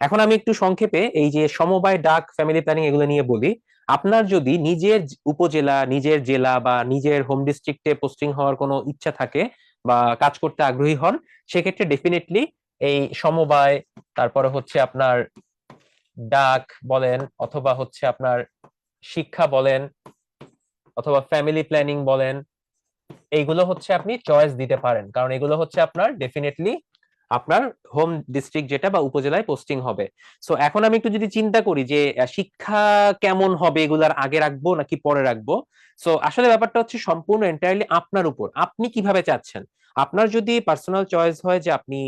এখন আমি একটু সংক্ষেপে এই যে সমবায় ডাক ফ্যামিলি প্ল্যানিং এগুলো নিয়ে বলি। আপনার যদি নিজের উপজেলা, নিজের জেলা বা নিজের হোম ডিস্ট্রিক্টে পোস্টিং হওয়ার কোনো ইচ্ছা থাকে বা কাজ করতে আগ্রহী হন, সেক্ষেত্রে ডেফিনেটলি এই সমবায়, তারপরে হচ্ছে আপনার ডাক বলেন অথবা হচ্ছে আপনার শিক্ষা বলেন অথবা ফ্যামিলি প্ল্যানিং বলেন, এইগুলো হচ্ছে আপনি চয়েস দিতে পারেন। কারণ এগুলো হচ্ছে আপনার ডেফিনেটলি আপনার হোম ডিস্ট্রিক্ট যেটা বা উপজেলায় পোস্টিং হবে। সো এখন আমি একটু যদি চিন্তা করি যে শিক্ষা কেমন হবে? এগুলার আগে রাখব নাকি পরে রাখব? সো আসলে ব্যাপারটা হচ্ছে সম্পূর্ণ এন্টায়ারলি আপনার উপর। আপনি কীভাবে চাচ্ছেন? আপনার যদি পার্সোনাল চয়েস হয় যে আপনি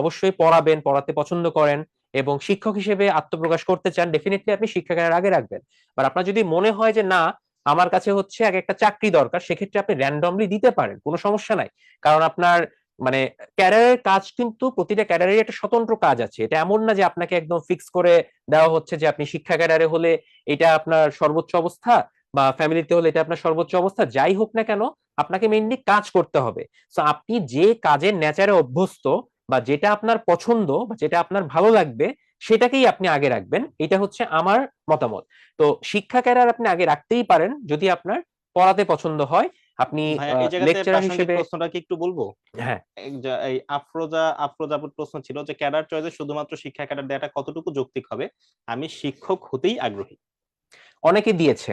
অবশ্যই পড়াবেন, পড়াতে পছন্দ করেন এবং শিক্ষক হিসেবে আত্মপ্রকাশ করতে চান ডেফিনেটলি আপনি শিক্ষাকের আগে রাখবেন। আর আপনার যদি মনে হয় যে না, আমার কাছে হচ্ছে আগে একটা চাকরি দরকার, সেক্ষেত্রে আপনি র্যান্ডমলি দিতে পারেন, কোনো সমস্যা নাই। কারণ আপনার মানে ক্যারিয়ারের কাজ কিন্তু প্রতিটা ক্যারিয়ারের একটা স্বতন্ত্র কাজ আছে। এটা এমন না যে আপনাকে একদম ফিক্স করে দেওয়া হচ্ছে যে আপনি শিক্ষা ক্যারিয়ারে হলে এটা আপনার সর্বোচ্চ অবস্থা বা ফ্যামিলিতে হলে এটা আপনার সর্বোচ্চ অবস্থা। যাই হোক না কেন, আপনাকে মেইনলি কাজ করতে হবে। সো আপনি যে কাজের নেচারে অভ্যস্ত বা যেটা আপনার পছন্দ বা যেটা আপনার ভালো লাগবে, সেটাকেই আপনি আগে রাখবেন। এটা হচ্ছে আমার মতামত। তো, শিক্ষা ক্যারিয়ার আপনি আগে রাখতেই পারেন যদি আপনার পড়াতে পছন্দ হয়। আপনি লেকচারার হিসেবে প্রশ্নটা কি একটু বলব? হ্যাঁ। এই আফরোজা আফরোজাপুর প্রশ্ন ছিল যে ক্যাডার চয়েসে শুধুমাত্র শিক্ষা ক্যাডার দেওয়াটা কতটুকু যৌক্তিক হবে? আমি শিক্ষক হতেই আগ্রহী। অনেকে দিয়েছে।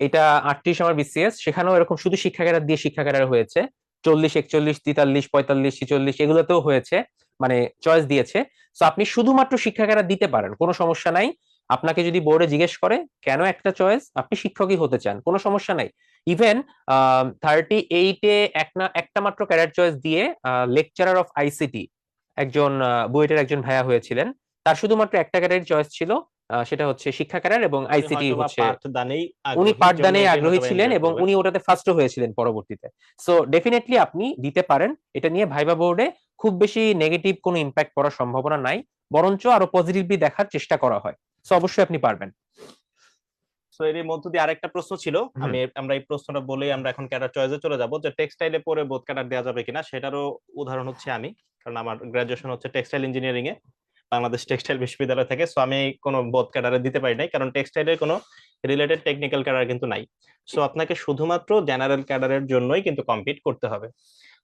এটা আটত্রিশ আমার বিসিএস সেখানেও এরকম শুধু শিক্ষা ক্যাডার দিয়ে শিক্ষা ক্যাডার হয়েছে। চল্লিশ একচল্লিশ তেতাল্লিশ পঁয়তাল্লিশ ছিচল্লিশ এগুলোতেও হয়েছে। মানে চয়েস দিয়েছে। তো আপনি শুধুমাত্র শিক্ষা ক্যাডার দিতে পারেন কোনো সমস্যা নাই। আপনাকে যদি বোর্ডে জিজ্ঞেস করে কেন একটা চয়েস? আপনি শিক্ষকই হতে চান। কোনো সমস্যা নাই। ইভেন থার্টি এইটে একটা একটা মাত্র ক্যাডার চয়েস দিয়ে লেকচারার অফ আইসিটি একজন বুয়েটের একজন ভাইয়া হয়েছিলেন। তার শুধুমাত্র একটা ক্যাডার চয়েস ছিল সেটা হচ্ছে শিক্ষা ক্যাডার এবং আইসিটি হচ্ছে উনি পাঠদানে আগ্রহী ছিলেন এবং উনি ওটাতে ফার্স্টও হয়েছিলেন পরবর্তীতে। সো ডেফিনেটলি আপনি দিতে পারেন এটা নিয়ে ভাইবা বোর্ডে খুব বেশি নেগেটিভ কোনো ইম্প্যাক্ট পড়ার সম্ভাবনা নাই বরঞ্চ আরও পজিটিভলি দেখার চেষ্টা করা হয়। সো অবশ্যই আপনি পারবেন। তো এর মধ্য দিয়ে আরেকটা প্রশ্ন ছিল। আমি আমরা এই প্রশ্নটা বলেই আমরা এখন ক্যাডার চয়েসে চলে যাব যে টেক্সটাইলে পরে বোধ ক্যাডার দেওয়া যাবে কিনা সেটারও উদাহরণ হচ্ছে আমি কারণ আমার গ্রাজুয়েশন হচ্ছে টেক্সটাইল ইঞ্জিনিয়ারিং এ বাংলাদেশ টেক্সটাইল বিশ্ববিদ্যালয় থেকে। সো আমি কোনো বোধ ক্যাডারে দিতে পারি নাই কারণ টেক্সটাইলের কোনো রিলেটেড টেকনিক্যাল ক্যাডার কিন্তু নাই। সো আপনাকে শুধুমাত্র জেনারেল ক্যাডারের জন্যই কিন্তু কম্পিট করতে হবে।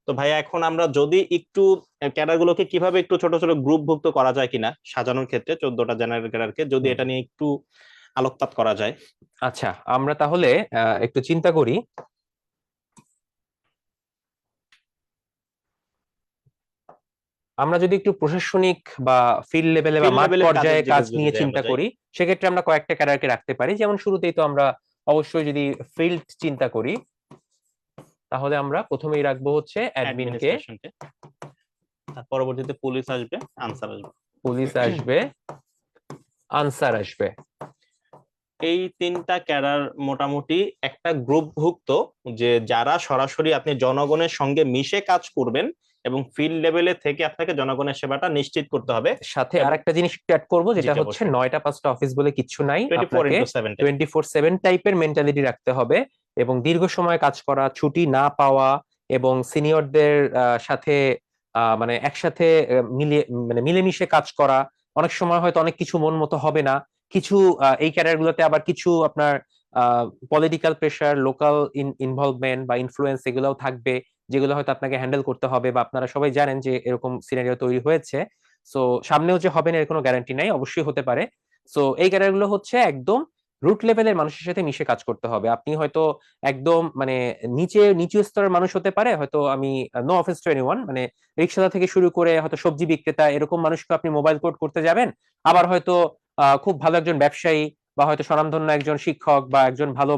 তো ভাইয়া এখন আমরা যদি একটু ক্যাডার গুলোকে কীভাবে একটু ছোট ছোট গ্রুপভুক্ত করা যায় কিনা সাজানোর ক্ষেত্রে চোদ্দটা জেনারেল ক্যাডারকে যদি এটা নিয়ে একটু আলোকপাত করা যায়। আচ্ছা আমরা তাহলে একটু চিন্তা করি। আমরা যদি একটু প্রশাসনিক বা ফিল্ড লেভেলে বা মাঠ পর্যায়ে কাজ নিয়ে চিন্তা করি সেক্ষেত্রে আমরা কয়েকটা ক্যাডারকে রাখতে পারি। যেমন শুরুতেই তো আমরা অবশ্যই যদি ফিল্ড চিন্তা করি তাহলে আমরা প্রথমেই রাখব হচ্ছে অ্যাডমিনকে। তার পরবর্তীতে পুলিশ আসবে আনসার আসবে। পুলিশ আসবে আনসার আসবে। এই তিনটা ক্যাডার মোটামুটি একটা গ্রুপভুক্ত যে যারা সরাসরি আপনি জনগণের সঙ্গে মিশে কাজ করবেন এবং ফিল্ড লেভেলে থেকে আপনাকে জনগণের সেবাটা নিশ্চিত করতে হবে। সাথে আরেকটা জিনিস অ্যাড করব যেটা হচ্ছে। নয়টা পাঁচটা অফিস বলে কিছু নাই। আপনাকে into seven twenty four seven টাইপের মেন্টালিটি রাখতে হবে এবং দীর্ঘ সময় কাজ করা ছুটি না পাওয়া এবং সিনিয়রদের সাথে মানে একসাথে মিলিয়ে মানে মিলেমিশে কাজ করা। অনেক সময় হয়তো অনেক কিছু মন মতো হবে না। কিছু এই ক্যারিয়ার গুলোতে আবার কিছু আপনার পলিটিক্যাল প্রেশার লোকাল ইনভলভমেন্ট বা ইনফ্লুয়েন্স এগুলোও থাকবে, যেগুলো হয়তো আপনাকে হ্যান্ডেল করতে হবে বা আপনারা সবাই জানেন যে এরকম সিনারিও তৈরি হয়েছে। সো সামনেও যে হবে না এর কোনো গ্যারান্টি নাই, অবশ্যই হতে পারে। সো এই ক্যারিয়ারগুলো হচ্ছে একদম রুট লেভেলের মানুষের সাথে মিশে কাজ করতে হবে। আপনি হয়তো একদম মানে নিচে, নিচু স্তরের মানুষ হতে পারে, হয়তো আমি নো অফেন্স টু এনিওয়ান মানে রিক্সাদা থেকে শুরু করে হয়তো সবজি বিক্রেতা এরকম মানুষকে আপনি মোবাইল কোড করতে যাবেন। আবার হয়তো খুব ভালো একজন ব্যবসায়ী বা হয়তো স্বনামধন্য একজন শিক্ষক বা একজন ভালো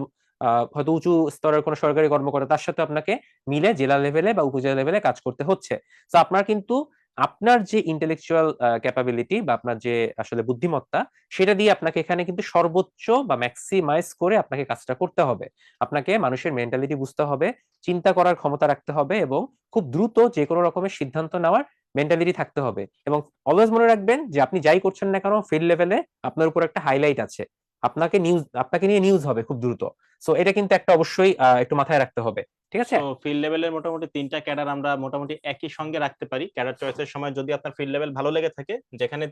হয়তো উঁচু স্তরের কোনো সরকারি কর্মকর্তা, তার সাথে আপনাকে মিলে জেলা লেভেলে বা উপজেলা লেভেলে কাজ করতে হচ্ছে। তো আপনার কিন্তু আপনার যে ইন্টেলেকচুয়াল ক্যাপাবিলিটি বা আপনার যে আসলে বুদ্ধিমত্তা, সেটা দিয়ে আপনাকে এখানে কিন্তু সর্বোচ্চ বা ম্যাক্সিমাইজ করে আপনাকে কাজটা করতে হবে। আপনাকে মানুষের মেন্টালিটি বুঝতে হবে, চিন্তা করার ক্ষমতা রাখতে হবে এবং খুব দ্রুত যে কোনো রকমের সিদ্ধান্ত নেওয়ার মেন্টালিটি থাকতে হবে। এবং অলওয়েজ মনে রাখবেন যে আপনি যাই করছেন না কেন ফিল্ড লেভেলে আপনার উপর একটা হাইলাইট আছে। আপনাকে নিউজ আপনাকে নিয়ে নিউজ হবে খুব দ্রুত। সো এটা কিন্তু একটা অবশ্যই একটু মাথায় রাখতে হবে। ঠিক আছে? ফিল্ড লেভেলের মোটামুটি তিনটা ক্যাডার আমরা মোটামুটি একই সঙ্গে রাখতে পারি। ক্যাডার চয়েসের সময় যদি আপনার ফিল্ড লেভেল ভালো লেগে থাকে, যেখানে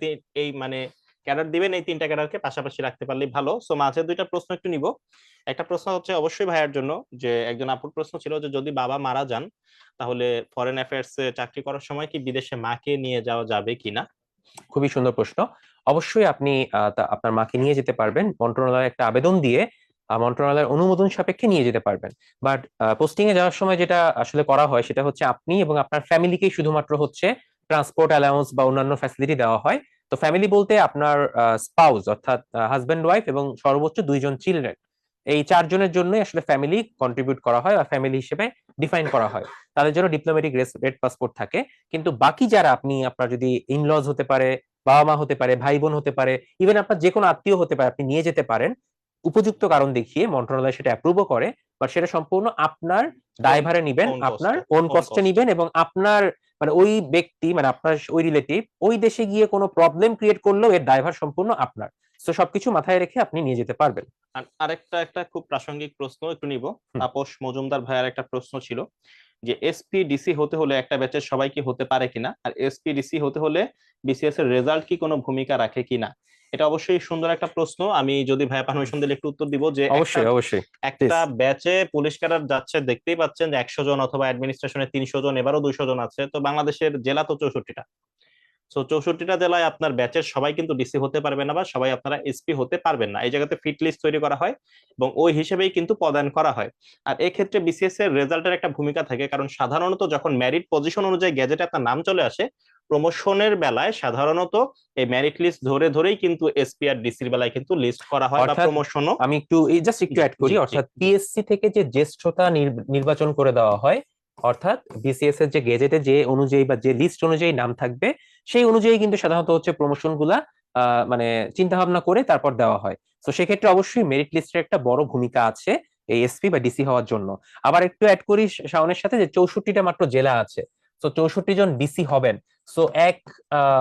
এই মানে ক্যাডার দিবেন, এই তিনটা ক্যাডারকে পাশাপাশি রাখতে পারলেই ভালো। সো মাঝে দুইটা প্রশ্ন একটু নিব। একটা প্রশ্ন হচ্ছে অবশ্যই ভাইয়ার জন্য যে, একজন আপুর প্রশ্ন ছিল যে, যদি বাবা মারা যান, তাহলে ফরেন অ্যাফেয়ার্স চাকরি করার সময় কি বিদেশে মাকে নিয়ে যাওয়া যাবে কিনা? খুবই সুন্দর প্রশ্ন। অবশ্যই আপনি আপনার মাকে নিয়ে যেতে পারবেন। মন্ত্রণালয়ে একটা আবেদন দিয়ে মন্ত্রণালয়ের অনুমোদন সাপেক্ষে নিয়ে যেতে পারবেন। বাট পোস্টিং এ যাওয়ার সময় যেটা আসলে করা হয়, সেটা হচ্ছে আপনি এবং আপনার ফ্যামিলিকেই শুধুমাত্র হচ্ছে ট্রান্সপোর্ট অ্যালাউন্স বা অন্যান্য ফ্যাসিলিটি দেওয়া হয়। তো ফ্যামিলি বলতে আপনার স্পাউস অর্থাৎ হাজব্যান্ড ওয়াইফ এবং সর্বোচ্চ দুইজন চিলড্রেন এই চারজনের জন্যই আসলে ফ্যামিলি কন্ট্রিবিউট করা হয় বা ফ্যামিলি হিসেবে ডিফাইন করা হয়। তাদের জন্য ডিপ্লোম্যাটিক রেড পাসপোর্ট থাকে। কিন্তু বাকি যারা আপনি, আপনার যদি ইনলজ হতে পারে বাবা মা হতে পারে ভাই বোন হতে পারে ইভেন আপনার যে কোনো আত্মীয় হতে পারে, আপনি নিয়ে যেতে পারেন। উপযুক্ত কারণ দেখিয়ে মন্ত্রণালয় সেটা অ্যাপ্রুভও করে। বাট সেটা সম্পূর্ণ আপনার দায়ভারে নিবেন আপনার ওন কস্টে নিবেন এবং আপনার মানে ওই ব্যক্তি মানে আপনার ওই রিলেটিভ ওই দেশে গিয়ে কোনো প্রবলেম ক্রিয়েট করলেও এর দায়ভার সম্পূর্ণ আপনার। তো সবকিছু মাথায় রেখে আপনি নিয়ে যেতে পারবেন। আর আরেকটা একটা খুব প্রাসঙ্গিক প্রশ্ন একটু নিব। তাপস মজুমদার ভাইয়ার একটা প্রশ্ন ছিল যে এসপি ডিসি হতে হলে একটা ব্যাচের সবাই কি হতে পারে কিনা? আর এসপি ডিসি হতে হলে বিসিএস এর রেজাল্ট কি কোনো ভূমিকা রাখে কিনা? এটা অবশ্যই সুন্দর একটা প্রশ্ন। আমি যদি ভাইয়া পারমিশন দিলে একটু উত্তর দিব যে অবশ্যই অবশ্যই। একটা ব্যাচে পুলিশ ক্যাডার যাচ্ছে দেখতেই পাচ্ছেন যে একশো জন অথবা অ্যাডমিনিস্ট্রেশনে তিনশো জন এবারও দুইশো জন আছে। তো বাংলাদেশের জেলা তো চৌষট্টিটা। তো চৌষট্টিটা জেলায় আপনার ব্যাচের সবাই কিন্তু ডিসি হতে পারবে না বা সবাই আপনারা এসপি হতে পারবেন না। এই জায়গাতে ফিট লিস্ট তৈরি করা হয় এবং ওই হিসেবেই কিন্তু প্রদান করা হয়। আর এক্ষেত্রে বিসিএস এর রেজাল্টের একটা ভূমিকা থাকে কারণ সাধারণত যখন মেরিট পজিশন অনুযায়ী গ্যাজেটে আপনার নাম চলে আসে প্রমোশনের বেলায় সাধারণত এই মেরিট লিস্ট ধরে ধরেই কিন্তু এসপি আর ডিসির বেলায় কিন্তু লিস্ট করা হয় বা প্রমোশনও আমি একটু জাস্ট একটু অ্যাড করি অর্থাৎ পিএসসি থেকে যে জ্যেষ্ঠতা নির- নির্বাচন করে দেওয়া হয় অর্থাৎ বিসিএস এর যে গেজেটে যে অনুযায়ী বা যে লিস্ট অনুযায়ী নাম থাকবে সেই অনুযায়ী কিন্তু সাধারণত হচ্ছে প্রমোশনগুলা আহ, মানে চিন্তা ভাবনা করে তারপর দেওয়া হয়। তো সেক্ষেত্রে অবশ্যই মেরিট লিস্টের একটা বড় ভূমিকা আছে এই এসপি বা ডিসি হওয়ার জন্য। আবার একটু অ্যাড করি শাওনের সাথে যে চৌষট্টিটা মাত্র জেলা আছে। তো চৌষট্টি জন ডিসি হবেন। সো এক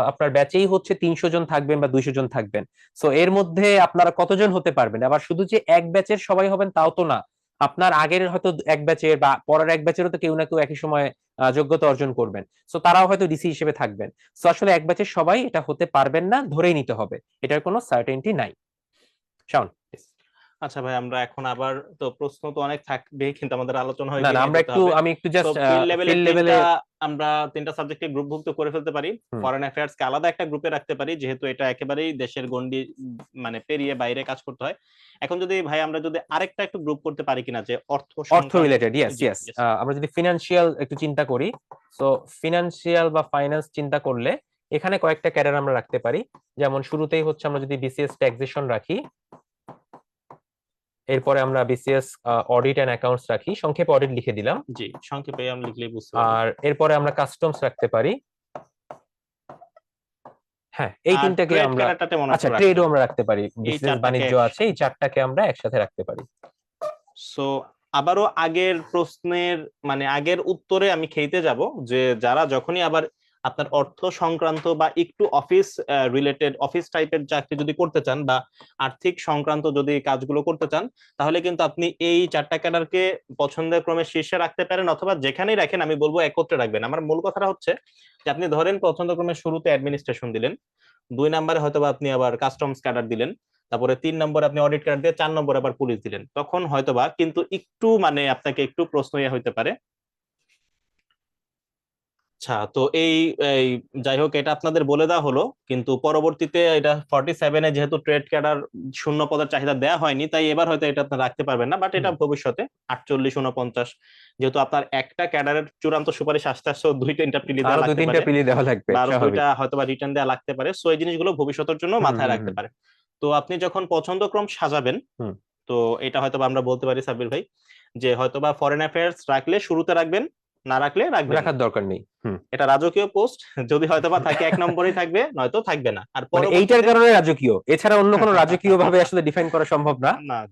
আপনার ব্যাচেই হচ্ছে তিনশো জন থাকবেন বা দুইশো জন থাকবেন। সো এর মধ্যে আপনারা কতজন হতে পারবেন? আবার শুধু যে এক ব্যাচের সবাই হবেন তাও তো না। আপনার আগের হয়তো এক ব্যাচের বা পরের এক ব্যাচেরও তো কেউ না কেউ একই সময় যোগ্যতা অর্জন করবেন। সো তারাও হয়তো ডিসি হিসেবে থাকবেন। সো আসলে এক ব্যাচের সবাই এটা হতে পারবেন না, ধরেই নিতে হবে। এটার কোনো সার্টেনটি নাই। শাওন। আচ্ছা ভাই আমরা এখন আবার তো প্রশ্ন তো অনেক থাকবে কিন্তু আমাদের আলোচনা হয়ে না আমরা একটু। আমি একটু জাস্ট লেভেলে আমরা তিনটা সাবজেক্টে গ্রুপভুক্ত করে ফেলতে পারি। ফরেন অ্যাফেয়ার্স কে আলাদা একটা গ্রুপে রাখতে পারি যেহেতু এটা একেবারেই দেশের গন্ডি মানে পেরিয়ে বাইরে কাজ করতে হয়। এখন যদি ভাই আমরা যদি আরেকটা একটু গ্রুপ করতে পারি কিনা যে অর্থ অর্থ রিলেটেড ইয়েস ইয়েস আমরা যদি ফিনান্সিয়াল একটু চিন্তা করি তো ফিনান্সিয়াল বা ফাইন্যান্স চিন্তা করলে এখানে কয়েকটা ক্যাডার আমরা রাখতে পারি। যেমন শুরুতেই হচ্ছে আমরা যদি বিসিএস ট্যাক্সেশন রাখি এরপরে আমরা বিসিএস অডিট এন্ড অ্যাকাউন্টস রাখি। সংক্ষেপে অডিট লিখে দিলাম। জি সংক্ষেপে আমরা লিখলেই বুঝতে আর এরপরে আমরা কাস্টমস রাখতে পারি। হ্যাঁ এই তিনটাকে আমরা আচ্ছা ট্রেডও আমরা রাখতে পারি। বিজনেস বাণিজ্য আছে এই চারটাকে আমরা একসাথে রাখতে পারি। সো আবারও আগের প্রশ্নের মানে আগের উত্তরে আমি খেইতে যাব যে যারা যখনই আবার আপনার অর্থ সংক্রান্ত বা একটু অফিস রিলেটেড অফিস টাইপের চাকরি যদি করতে চান বা আর্থিক সংক্রান্ত যদি কাজগুলো করতে চান, তাহলে কিন্তু আপনি এই চারটা ক্যাডারকে পছন্দের ক্রমে শীর্ষে রাখতে পারেন অথবা যেখানেই রাখেন আমি বলব একত্রে রাখবেন। আমার মূল কথাটা হচ্ছে যে আপনি ধরেন পছন্দ ক্রমে শুরুতে অ্যাডমিনিস্ট্রেশন দিলেন, দুই নম্বরে হয়তো আপনি আবার কাস্টমস ক্যাডার দিলেন, তারপরে তিন নম্বরে আপনি অডিট কার্ড দিয়ে চার নম্বরে আবার পুলিশ দিলেন। তখন হয়তোবা কিন্তু একটু মানে আপনাকে একটু প্রশ্ন ইয়ে হইতে পারে আচ্ছা তো এই এই যাই হোক এটা আপনাদের বলে দেওয়া হলো কিন্তু পরবর্তীতে এটা ফর্টি সেভেনে যেহেতু ট্রেড ক্যাডার শূন্য পদের চাহিদা দেওয়া হয়নি তাই এবার হয়তো এটা আপনারা রাখতে পারবেন না বাট এটা ভবিষ্যতে আটচল্লিশ উনপঞ্চাশ যেহেতু আপনার একটা ক্যাডারের চূড়ান্ত সুপারিশ আস্তে আস্তে দুই তিনটা প্রিলি আরও দেওয়া লাগতে পারে। পিলি দেওয়া লাগবে আরও। দুইটা হয়তো বা রিটার্ন দেওয়া লাগতে পারে সো এই জিনিসগুলো ভবিষ্যতের জন্য মাথায় রাখতে পারে। তো আপনি যখন পছন্দক্রম সাজাবেন তো এটা হয়তো বা আমরা বলতে পারি সাব্বির ভাই যে হয়তো বা ফরেন অ্যাফেয়ার্স রাখলে শুরুতে রাখবেন না রাখলে রাখবেন না। রাখার দরকার নেই এটা রাজকীয় পোস্ট যদি হয়তো বা থাকে এক নম্বরেই থাকবে নয়তো থাকবে না। আর মানে এইটার পরবর্তীতে- কারণে রাজকীয় এছাড়া অন্য কোনো রাজকীয় ভাবে আসলে ডিফাইন করা সম্ভব না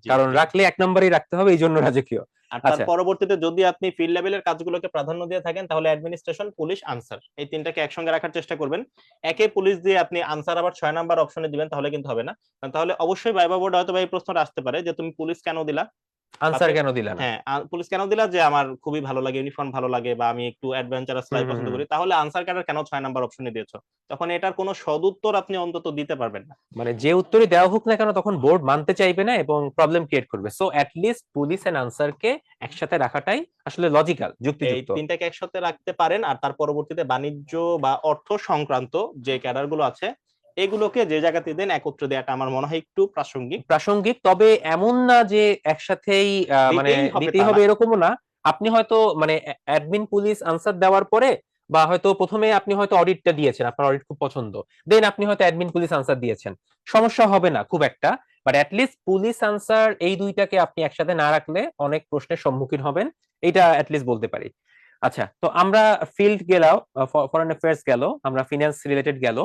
কারণ রাখলে এক নম্বরেই রাখতে হবে এই জন্য রাজকীয়। আর তার আচ্ছা। পরবর্তীতে যদি আপনি ফিল্ড লেভেলের কাজগুলোকে প্রাধান্য দিয়ে থাকেন তাহলে অ্যাডমিনিস্ট্রেশন পুলিশ আনসার এই তিনটাকে একসঙ্গে রাখার চেষ্টা করবেন। একে পুলিশ দিয়ে আপনি আনসার আবার ছয় নাম্বার অপশনে দিবেন তাহলে কিন্তু হবে না। কারণ তাহলে অবশ্যই ভাইবা বোর্ড হয়তো এই প্রশ্নটা আসতে পারে যে তুমি পুলিশ কেন দিলা? আনসার কেন দিলেন না? হ্যাঁ পুলিশ কেন দিলা যে আমার খুবই ভালো লাগে ইউনিফর্ম ভালো লাগে বা আমি একটু অ্যাডভেঞ্চারাস লাইফ পছন্দ করি তাহলে আনসার ক্যাডার কেন ছয় নাম্বার অপশনে দিয়েছ? তখন এটার কোনো সদুত্তর আপনি অন্তত দিতে পারবেন না। মানে যে উত্তরই দেওয়া হোক না কেন তখন বোর্ড মানতে চাইবে না এবং প্রবলেম ক্রিয়েট করবে। সো লিস্ট পুলিশ এন্ড আনসারকে একসাথে রাখাটাই আসলে লজিক্যাল এই তিনটাকে একসাথে রাখতে পারেন আর তার পরবর্তীতে বাণিজ্য বা অর্থ সংক্রান্ত যে ক্যাডারগুলো আছে এগুলোকে যে জায়গাতে দেন একত্রে দেওয়াটা আমার মনে হয় একটু প্রাসঙ্গিক। প্রাসঙ্গিক তবে এমন না যে একসাথেই মানে দিতেই হবে। এরকমও না। আপনি হয়তো মানে অ্যাডমিন পুলিশ আনসার দেওয়ার পরে বা হয়তো প্রথমে আপনি হয়তো অডিটটা দিয়েছেন আপনার অডিট খুব পছন্দ। দেন আপনি হয়তো অ্যাডমিন পুলিশ আনসার দিয়েছেন। সমস্যা হবে না খুব একটা। বাট লিস্ট পুলিশ আনসার এই দুইটাকে আপনি একসাথে না রাখলে অনেক প্রশ্নের সম্মুখীন হবেন। এটা লিস্ট বলতে পারি। আচ্ছা তো আমরা ফিল্ড গেলাও ফরেন অ্যাফেয়ার্স গেল আমরা ফিনান্স রিলেটেড গেল।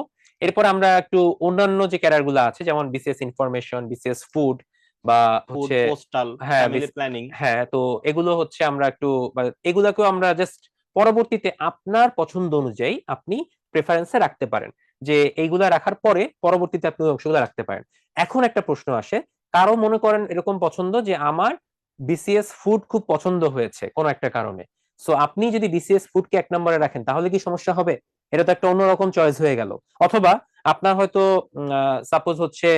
এরপর আমরা একটু অন্যান্য যে ক্যাডারগুলো আছে যেমন বিসিএস ইনফরমেশন বিসিএস ফুড বা হচ্ছে পোস্টাল হ্যাঁ, ফ্যামিলি প্ল্যানিং হ্যাঁ তো এগুলো হচ্ছে আমরা একটু এগুলাকেও আমরা জাস্ট পরবর্তীতে আপনার পছন্দ অনুযায়ী আপনি প্রেফারেন্সে রাখতে পারেন যে এইগুলা রাখার পরে পরবর্তীতে আপনি অংশগুলো রাখতে পারেন। এখন একটা প্রশ্ন আসে কারও মনে করেন এরকম পছন্দ যে আমার বিসিএস ফুড খুব পছন্দ হয়েছে কোনো একটা কারণে সো আপনি যদি বিসিএস ফুডকে এক নম্বরে রাখেন তাহলে কি সমস্যা হবে? এটা তো একটা অন্যরকম চয়েস হয়ে গেল। অথবা আপনার হয়তো সাপোজ হচ্ছে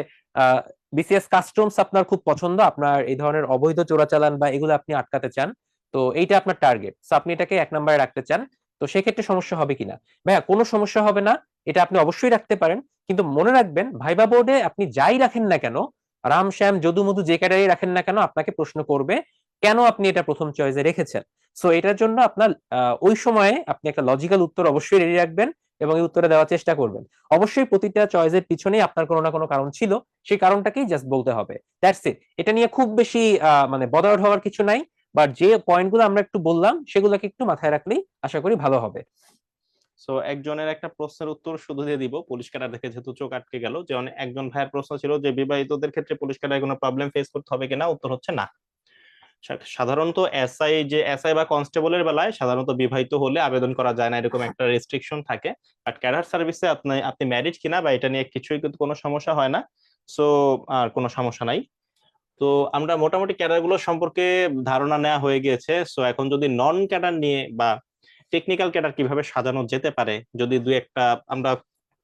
বিসিএস কাস্টমস আপনার খুব পছন্দ, আপনার এই ধরনের অবৈধ চোরাচালান বা এগুলো আপনি আটকাতে চান, তো এইটা আপনার টার্গেট সো আপনি এটাকে এক নম্বরে রাখতে চান, তো সেক্ষেত্রে সমস্যা হবে কিনা? ভাইয়া, কোনো সমস্যা হবে না, এটা আপনি অবশ্যই রাখতে পারেন, কিন্তু মনে রাখবেন, ভাইবা বোর্ডে আপনি যাই রাখেন না কেন, রাম, শ্যাম যদু মধু যে ক্যাডারি রাখেন না কেন, আপনাকে প্রশ্ন করবে কেন আপনি এটা প্রথম চয়েসে রেখেছেন? সো এটার জন্য আপনার ওই সময়ে আপনি একটা লজিক্যাল উত্তর অবশ্যই রেডি রাখবেন এবং এই উত্তরে দেওয়ার চেষ্টা করবেন। অবশ্যই প্রতিটা চয়েসের পিছনেই আপনার কোনো না কোনো কারণ ছিল, সেই কারণটাকেই জাস্ট বলতে হবে। দ্যাটস ইট এটা নিয়ে খুব বেশি মানে বদার হওয়ার কিছু নাই বাট যে পয়েন্টগুলো আমরা একটু বললাম, সেগুলোকে একটু মাথায় রাখলেই আশা করি ভালো হবে। সো একজনের একটা প্রশ্নের উত্তর শুধু দিয়ে দিব। পুলিশ কাটা দেখে যেহেতু চোখ আটকে গেল, যে একজন ভাইয়ের প্রশ্ন ছিল যে বিবাহিতদের ক্ষেত্রে পুলিশ কাটায় কোনো প্রবলেম ফেস করতে হবে কিনা? উত্তর হচ্ছে না। সাধারণত এসআই যে, এসআই বা কনস্টেবলের বেলায় সাধারণত বিবাহিত হলে আবেদন করা যায় না, এরকম একটা রেস্ট্রিকশন থাকে। বাট ক্যাডার সার্ভিসে আপনি আপনি ম্যারিড কিনা বা এটা নিয়ে কিছুই কিন্তু কোনো সমস্যা হয় না। সো আর কোনো সমস্যা নাই। তো আমরা মোটামুটি ক্যাডারগুলো সম্পর্কে ধারণা নেওয়া হয়ে গিয়েছে। সো এখন যদি নন ক্যাডার নিয়ে বা টেকনিক্যাল ক্যাডার কীভাবে সাজানো যেতে পারে, যদি দুই একটা আমরা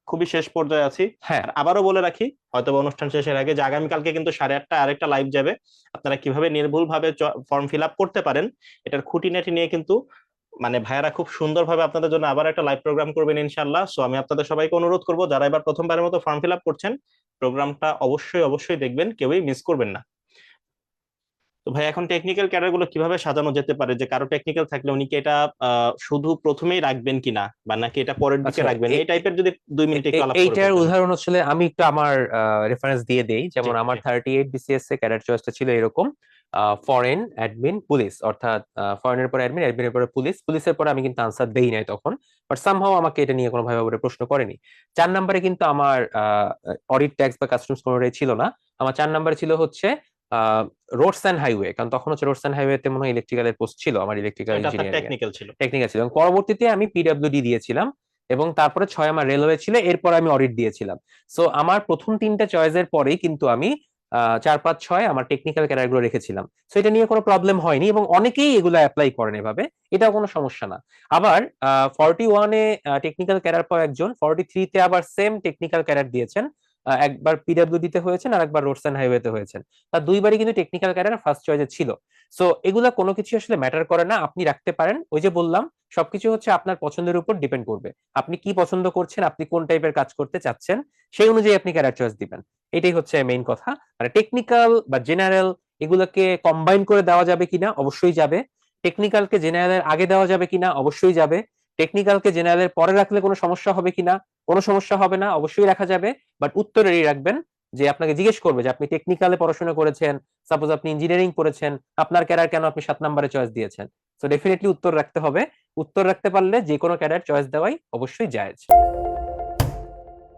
খুবই শেষ পর্যায়ে আছি। হ্যাঁ। আবারও বলে রাখি হয়তো অনুষ্ঠান শেষের আগে যে আগামীকালকে কিন্তু সাড়ে আটটা আরেকটা লাইভ যাবে। আপনারা কীভাবে নির্ভুল ভাবে ফর্ম ফিল আপ করতে পারেন এটার খুঁটিনাটি নিয়ে কিন্তু মানে ভাইয়ারা খুব সুন্দরভাবে আপনাদের জন্য আবার একটা লাইভ প্রোগ্রাম করবেন ইনশাল্লাহ সো আমি আপনাদের সবাইকে অনুরোধ করব যারা এবার প্রথমবারের মতো ফর্ম ফিল আপ করছেন প্রোগ্রামটা অবশ্যই অবশ্যই দেখবেন কেউই মিস করবেন না। তো ভাই এখন টেকনিক্যাল ক্যাডারগুলো কীভাবে সাজানো যেতে পারে? যে কারও টেকনিক্যাল থাকলে উনি কি এটা শুধু প্রথমেই রাখবেন কিনা? বা নাকি এটা পরের দিকে আচ্ছা, রাখবেন? এই টাইপের যদি দুই মিনিট একটু আলাপ এইটার উদাহরণ আসলে আমি একটু আমার রেফারেন্স দিয়ে দেই। যেমন আমার জি। থার্টি এইট বিসিএস এ ক্যাডার চয়েসটা ছিল এরকম ফরেন অ্যাডমিন পুলিশ অর্থাৎ ফরেনের পরে অ্যাডমিন অ্যাডমিনের পরে পুলিশ পুলিশের পরে আমি কিন্তু আনসার দেই নাই তখন বাট সামহাও আমাকে এটা নিয়ে কোনো ভাবে ভাবে প্রশ্ন করেনি। চার নম্বরে কিন্তু আমার অডিট ট্যাক্স বা কাস্টমস কোনোটাই ছিল না। আমার চার নম্বরে ছিল হচ্ছে রোডস অ্যান্ড হাইওয়ে কারণ তখন হচ্ছে রোডস অ্যান্ড হাইওয়েতে মনে হয় ইলেকট্রিক্যালের পোস্ট ছিল আমার ইলেকট্রিক্যাল ইঞ্জিনিয়ারিং টেকনিক্যাল ছিল। টেকনিক্যাল ছিল। এবং পরবর্তীতে আমি পিডব্লিউডি দিয়েছিলাম এবং তারপরে ছয় আমার রেলওয়ে ছিল এরপর আমি অডিট দিয়েছিলাম। সো আমার প্রথম তিনটা চয়েসের পরেই কিন্তু আমি চার পাঁচ ছয় আমার টেকনিক্যাল ক্যারিয়ারগুলো রেখেছিলাম। সো এটা নিয়ে কোনো প্রবলেম হয়নি এবং অনেকেই এগুলো অ্যাপ্লাই করেন এভাবে। এটাও কোনো সমস্যা না। আবার ফর্টি ওয়ানে টেকনিক্যাল ক্যারিয়ার পাওয়া একজন ফর্টি থ্রিতে আবার সেম টেকনিক্যাল ক্যারিয়ার দিয়েছেন। একবার পিডব্লিউডি তে হয়েছেন আর একবার রোডস অ্যান্ড হাইওয়েতে হয়েছেন। তার দুইবারই কিন্তু টেকনিক্যাল ক্যারিয়ার ফার্স্ট চয়েসে ছিল। সো এগুলা কোনো কিছু আসলে ম্যাটার করে না, আপনি রাখতে পারেন। ওই যে বললাম, সবকিছু হচ্ছে আপনার পছন্দের উপর ডিপেন্ড করবে। আপনি কি পছন্দ করছেন, আপনি কোন টাইপের কাজ করতে চাচ্ছেন, সেই অনুযায়ী আপনি ক্যারিয়ার চয়েস দিবেন। এটাই হচ্ছে মেইন কথা। মানে টেকনিক্যাল বা জেনারেল এগুলোকে কম্বাইন করে দেওয়া যাবে কিনা, অবশ্যই যাবে। টেকনিক্যালকে জেনারেলের আগে দেওয়া যাবে কিনা, অবশ্যই যাবে। টেকনিক্যালকে জেনারেলের পরে রাখলে কোনো সমস্যা হবে কিনা কোনো সমস্যা হবে না, অবশ্যই রাখা যাবে। বাট উত্তর রেডি রাখবেন যে আপনাকে জিজ্ঞেস করবে যে আপনি টেকনিক্যালে পড়াশোনা করেছেন সাপোজ আপনি ইঞ্জিনিয়ারিং করেছেন, আপনার ক্যারিয়ার কেন আপনি সাত নম্বরে চয়েস দিয়েছেন? তো ডেফিনেটলি উত্তর রাখতে হবে। উত্তর রাখতে পারলে যে কোনো ক্যারিয়ার চয়েস দেওয়াই অবশ্যই জায়েজ।